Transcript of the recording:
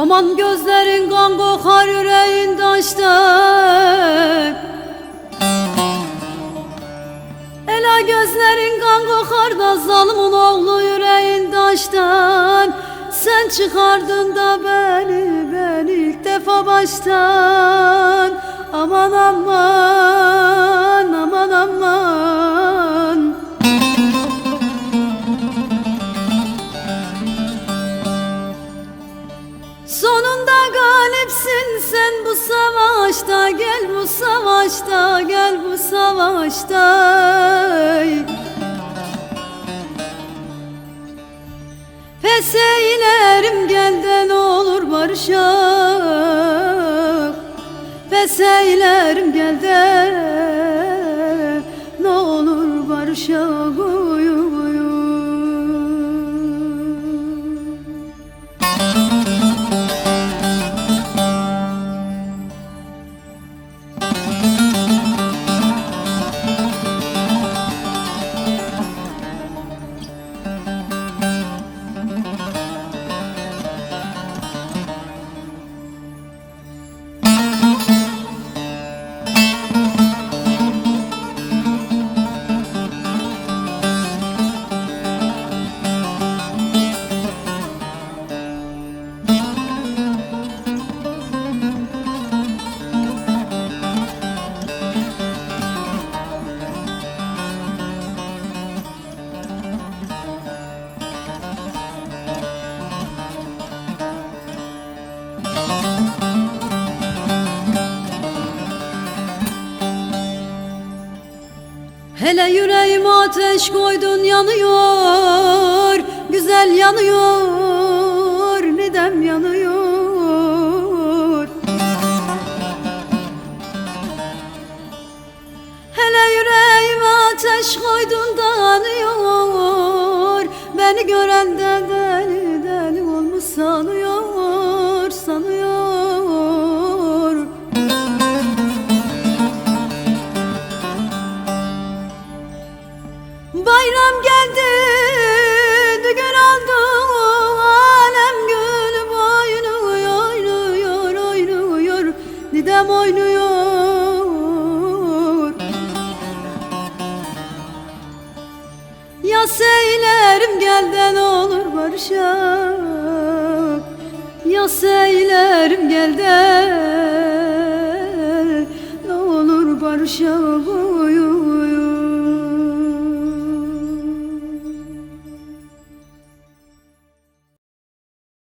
Aman gözlerin kan kokar yüreğin taştan. Ela gözlerin kan kokar da zalimin oğlu yüreğin taştan. Sen çıkardın da beni, beni ilk defa baştan. Aman, aman Sonunda galipsin sen bu savaşta. Gel bu savaşta, gel bu savaşta. Pes eylerim gel de ne olur barışak Pes eylerim gel de ne olur barışak Hele yüreğime ateş koydun yanıyor Güzel yanıyor Nidem yanıyor. Hele yüreğime ateş koydun da yanıyor Beni gören de deli deli olmuş sanıyor Ya seylerim gel de ne olur barışak, ya seylerim gel de ne olur barışak.